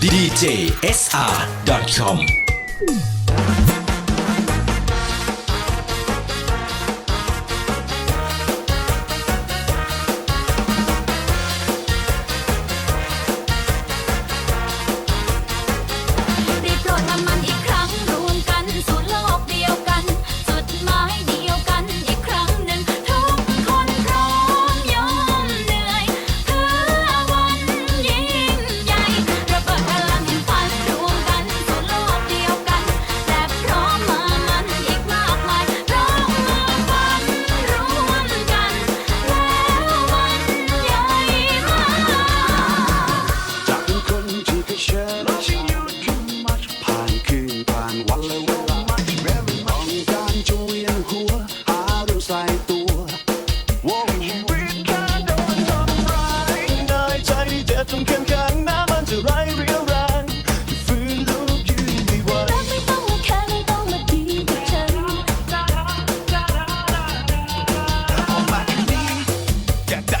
djsr.com จงเข้มแข็งแม้มันจะไร้เรี่ยวแรงจะฟื้นลุกยืนไม่ไหวรักไม่ต้องมาแค่ไม่ต้องมาดีกับฉัน ออกมาแค่นี้อยากได้